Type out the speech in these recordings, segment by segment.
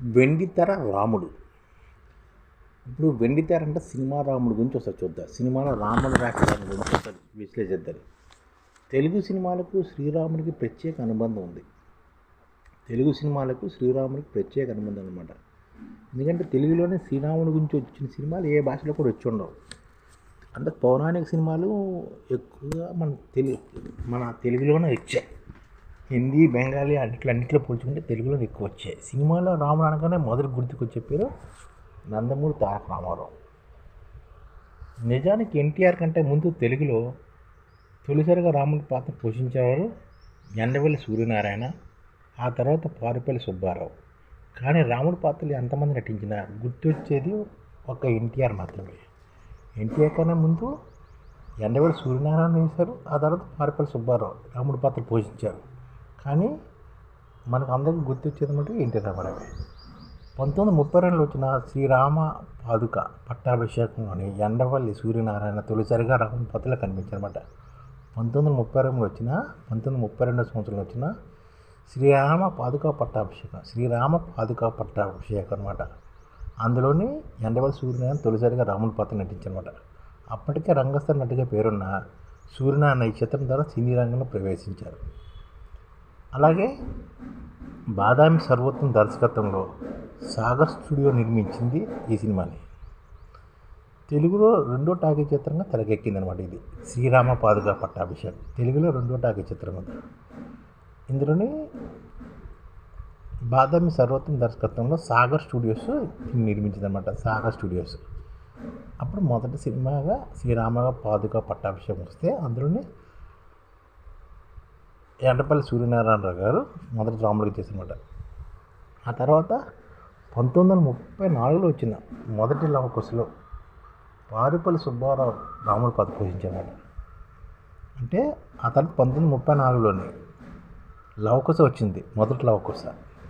వెండితెర రాముడు. ఇప్పుడు వెండితెర అంటే సినిమా రాముడు గురించి ఒకసారి చూద్దాం. సినిమాలో రాముల వ్యాఖ్యానం గురించి ఒకసారి విశ్లేషిద్దాం. తెలుగు సినిమాలకు శ్రీరాముడికి ప్రత్యేక అనుబంధం ఉంది. తెలుగు సినిమాలకు శ్రీరాముడికి ప్రత్యేక అనుబంధం అనమాట ఎందుకంటే తెలుగులోనే శ్రీరాముడి గురించి వచ్చిన సినిమాలు ఏ భాషలో కూడా వచ్చి ఉండవు. అంటే పౌరాణిక సినిమాలు ఎక్కువగా మన తెలుగు మన తెలుగులోనే వచ్చాయి. హిందీ బెంగాలీ అన్నిట్లో అన్నింటిలో పోల్చుకుంటే తెలుగులో ఎక్కువ వచ్చాయి సినిమాలో రాము అనగానే మొదటి గుర్తుకొచ్చే పేరు నందమూరి తారక రామారావు. నిజానికి ఎన్టీఆర్ కంటే ముందు తెలుగులో తొలిసారిగా రాముడి పాత్ర పోషించేవారు ఎండవల్లి సూర్యనారాయణ ఆ తర్వాత పారుపల్లి సుబ్బారావు. కానీ రాముడి పాత్రలు ఎంతమంది నటించిన గుర్తొచ్చేది ఒక ఎన్టీఆర్ మాత్రమే. ఎన్టీఆర్ కన్నా ముందు ఎండవల్లి సూర్యనారాయణ వేశారు ఆ తర్వాత పారుపల్లి సుబ్బారావు రాముడి పాత్ర పోషించారు. కానీ మనకు అందరికీ గుర్తొచ్చేది మటుకు ఎన్టీ రామారావు పంతొమ్మిది ముప్పై రెండులో వచ్చిన శ్రీరామ పాదుక పట్టాభిషేకంలోని ఎండవల్లి సూర్యనారాయణ తొలిసారిగా రాముడి పాత్రలో కనిపించారన్నమాట. పంతొమ్మిది వందల ముప్పై రెండులో వచ్చిన పంతొమ్మిది ముప్పై రెండో సంవత్సరంలో వచ్చిన శ్రీరామ పాదుక పట్టాభిషేకం శ్రీరామ పాదుక పట్టాభిషేకం అనమాట అందులోని ఎండవల్లి సూర్యనారాయణ తొలిసారిగా రాముడి పాత్ర నటించారన్నమాట. అప్పటికే రంగస్థల నటిగా పేరున్న సూర్యనారాయణ ఈ చిత్రం ద్వారా సినీ రంగంలో ప్రవేశించారు. అలాగే బాదామి సర్వోత్తం దర్శకత్వంలో సాగర్ స్టూడియో నిర్మించింది ఈ సినిమాని. తెలుగులో రెండో టాకీ చిత్రంగా తెరకెక్కింది అనమాట ఇది. శ్రీరామ పాదుగా పట్టాభిషేకం. తెలుగులో రెండో టాకీ చిత్రం అది. ఇందులోని బాదామి సర్వోత్తం దర్శకత్వంలో సాగర్ స్టూడియోస్ నిర్మించింది అనమాట సాగర్ స్టూడియోస్. అప్పుడు మొదటి సినిమాగా శ్రీరామ పాదుగా పట్టాభిషేకం వస్తే అందులోని ఎండపల్లి సూర్యనారాయణరావు గారు మొదటి రాముడికి చేసినమాట. ఆ తర్వాత పంతొమ్మిది వందల ముప్పై నాలుగులో వచ్చిన మొదటి లవకుశలో పారిపల్లి సుబ్బారావు రాముడి పాత్ర పోషించారన్నమాట. అంటే ఆ తర్వాత పంతొమ్మిది ముప్పై నాలుగులోని లవకుశ వచ్చింది మొదటి లవకుశ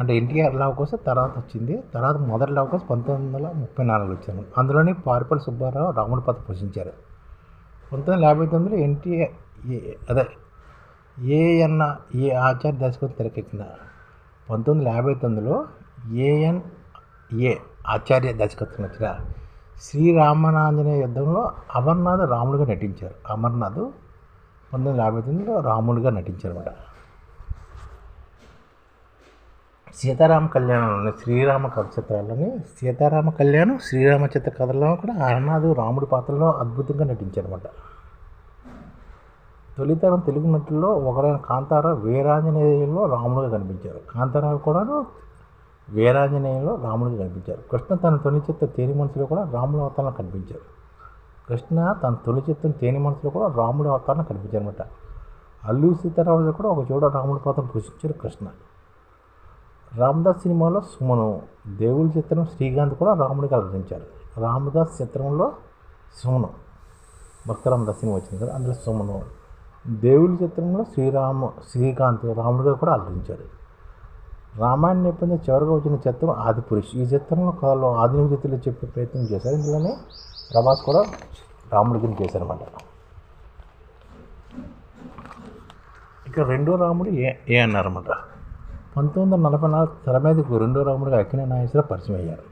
అంటే ఎన్టీఆర్ లవకుశ తర్వాత వచ్చింది తర్వాత మొదటి లవకుశ పంతొమ్మిది వందల ముప్పై నాలుగులో వచ్చాను అందులోని పారిపల్లి సుబ్బారావు రాముడి పాత్ర పోషించారు. పంతొమ్మిది వందల యాభై తొమ్మిదిలో ఎన్టీఆర్ అదే ఏఎన్న ఏ ఆచార్య దర్శకత్వం తెరకెక్కిన పంతొమ్మిది వందల యాభై తొమ్మిదిలో ఏఎన్ ఏ ఆచార్య దర్శకత్వం వచ్చిన శ్రీరామనాంజనేయ యుద్ధంలో అమర్నాథ్ రాముడిగా నటించారు. అమర్నాథ్ పంతొమ్మిది వందల యాభై తొమ్మిదిలో రాముడిగా నటించారు అనమాట సీతారామ కళ్యాణంలోని శ్రీరామ కథ చిత్రాల్లోని సీతారామ కళ్యాణం శ్రీరామ చిత్ర కథల్లో కూడా అమర్నాథ్ రాముడి పాత్రలో అద్భుతంగా నటించారు అనమాట తొలితరం తెలుగు నటుల్లో ఒకరైన కాంతారా వీరాంజనేయుల్లో రాముడుగా కనిపించారు. కాంతారావు కూడాను వీరాంజనేయంలో రాముడిగా కనిపించారు. కృష్ణ తన తొలి చిత్ర తేని మనసులో కూడా రాముడి అవతారంలో కనిపించారు. కృష్ణ తన తొలి చిత్రం తేని మనసులో కూడా రాముడి అవతారంలో కనిపించారు అనమాట అల్లు సీతారాములు కూడా ఒక చోట రాముడి పాత్ర పోషించారు కృష్ణ. రామదాస్ సినిమాలో సుమను దేవుడి చిత్రం శ్రీకాంత్ కూడా రాముడిగా అలరించారు రామదాస్ చిత్రంలో సుమను భక్తరామదాస్ సినిమా వచ్చింది కదా అందులో సుమను. దేవుడి చిత్రంలో శ్రీరామ శ్రీకాంత్ రాముడిగా కూడా అలరించారు రామాయణ నేపథ్యం చివరిగా వచ్చిన చిత్రం ఆది పురుష్ ఈ చిత్రంలో కథలో ఆధునిక రీతిలో చెప్పే ప్రయత్నం చేశారు. ఇందులోనే ప్రభాస్ కూడా రాముడి గురించి చేశారన్నమాట. ఇక రెండో రాముడు ఏ ఏ అన్నారన్నమాట. పంతొమ్మిది వందల నలభై నాలుగు తెర మీదకు రెండో రాముడిగా అక్కినే నాగేశ్వర పరిచయం అయ్యారు.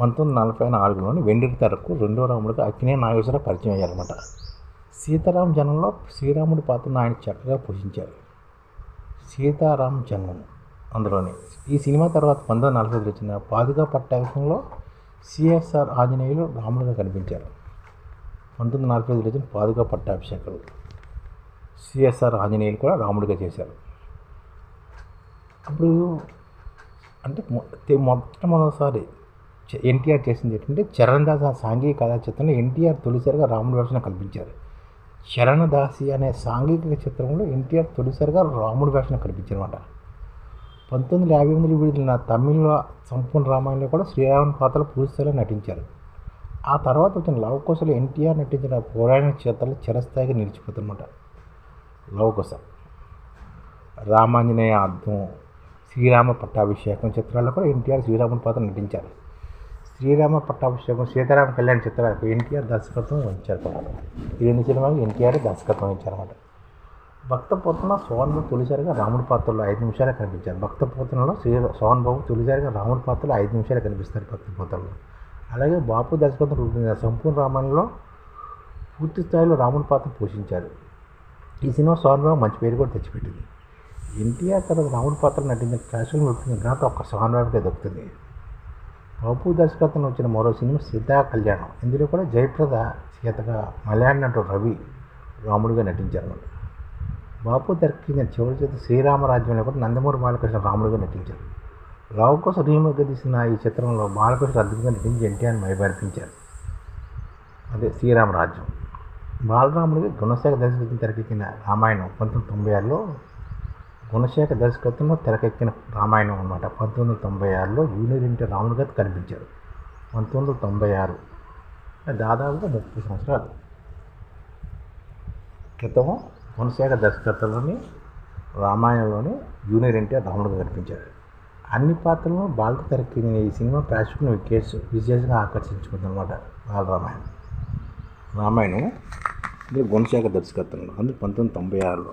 పంతొమ్మిది వందల నలభై నాలుగులోని వెండి తెరకు రెండో రాముడిగా అక్కినే నాగేశ్వర పరిచయం అయ్యారన్నమాట. సీతారాం జన్మలో శ్రీరాముడి పాత్రను ఆయన చక్కగా పోషించారు. సీతారాం జన్మం అందులోని. ఈ సినిమా తర్వాత పంతొమ్మిది వందల నలభై వచ్చిన పాదుగా పట్టాభిషేకంలో సిఎస్ఆర్ ఆంజనేయులు రాముడిగా కనిపించారు. పంతొమ్మిది వందల నలభై ఐదులో వచ్చిన పాదుగా పట్టాభిషేకాలు సిఎస్ఆర్ ఆంజనేయులు కూడా రాముడిగా చేశారు. అప్పుడు అంటే మొట్టమొదటిసారి ఎన్టీఆర్ చేసింది ఏంటంటే చరణదాస్ సాంఘిక కథా చిత్రంలో ఎన్టీఆర్ తొలిసారిగా రాముడి వేషణ కల్పించారు. శరణదాసి అనే సాంఘిక చిత్రంలో ఎన్టీఆర్ తొలిసారిగా రాముడి వేషణ కనిపించారన్నమాట పంతొమ్మిది వందల యాభై ఎనిమిదిలో విడుదలైన తమిళ సంపూర్ణ రామాయణంలో కూడా శ్రీరాముని పాత్రలు పూర్తిస్థాయిలో నటించారు. ఆ తర్వాత వచ్చిన లవకోశలో ఎన్టీఆర్ నటించిన పౌరాణిక చిత్రాలు చిరస్థాయిగా నిలిచిపోతున్నమాట. లవకోశ రామాంజనేయ అర్థం శ్రీరామ పట్టాభిషేకం చిత్రాల్లో కూడా ఎన్టీఆర్ శ్రీరాముని పాత్ర నటించారు. శ్రీరామ పట్టాభిషేకం సీతారామ కళ్యాణ్ చిత్రాలకు ఎన్టీఆర్ దర్శకత్వం వహించారు ఈ రెండు సినిమాలు ఎన్టీఆర్ దర్శకత్వం వహించారన్నమాట. భక్త పోతన సోహన్ బాబు తొలిసారిగా రాముడి పాత్రలో ఐదు నిమిషాలు కనిపించారు. భక్త పోతనలో శ్రీ సోహన్ బాబు తొలిసారిగా రాముడి పాత్రలో ఐదు నిమిషాలు కనిపిస్తారు భక్త పోతనలో అలాగే బాపు దర్శకత్వం రూపొందించిన సంపూర్ణ రామాయణంలో పూర్తి స్థాయిలో రాముడి పాత్ర పోషించారు. ఈ సినిమా సోహన్ బాబు మంచి పేరు కూడా తెచ్చిపెట్టింది. ఎన్టీఆర్ తర్వాత రాముడి పాత్ర నటించిన క్లాసులు ఘనత ఒక్క సోహన్ బాబుకే దక్కుతుంది. బాపు దర్శకత్వంలో వచ్చిన మరో సినిమా సీతా కళ్యాణం. ఇందులో కూడా జయప్రద సీతగా మలయాళ నటు రవి రాముడిగా నటించారు. బాపు తెరకెక్కిన చివరి చేత శ్రీరామరాజ్యంలో కూడా నందమూరి బాలకృష్ణ రాముడిగా నటించారు. రావు కోసం రీమేక్ తీసిన ఈ చిత్రంలో బాలకృష్ణ అద్భుతంగా నటించి ఎన్టీఆర్ మైమర్పించారు. అదే శ్రీరామరాజ్యం బాలరాముడికి గుణశేఖర దర్శకత్వం తెరకెక్కిన రామాయణం పంతొమ్మిది తొంభై ఆరులో గుణశేఖర దర్శకత్వంలో తెరకెక్కిన రామాయణం అనమాట పంతొమ్మిది వందల తొంభై ఆరులో జూనియర్ ఇంటి గారు కనిపించారు. పంతొమ్మిది వందల తొంభై ఆరు. దాదాపుగా ముప్పై సంవత్సరాలు. క్రితం గుణశేఖర దర్శకత్వంలోని రామాయణంలోని జూనియర్ ఎన్టీఆర్ రాముడుగా కనిపించారు. అన్ని పాత్రలను బాలతో తెరకెక్కిన ఈ సినిమా ప్రేక్షకులను వికేట్స్ విశేషంగా ఆకర్షించుకుంది అనమాట బాలరామాయణం. రామాయణం ఇది గుణశేఖర్ దర్శకత్వంలో అందుకు పంతొమ్మిది తొంభై ఆరులో.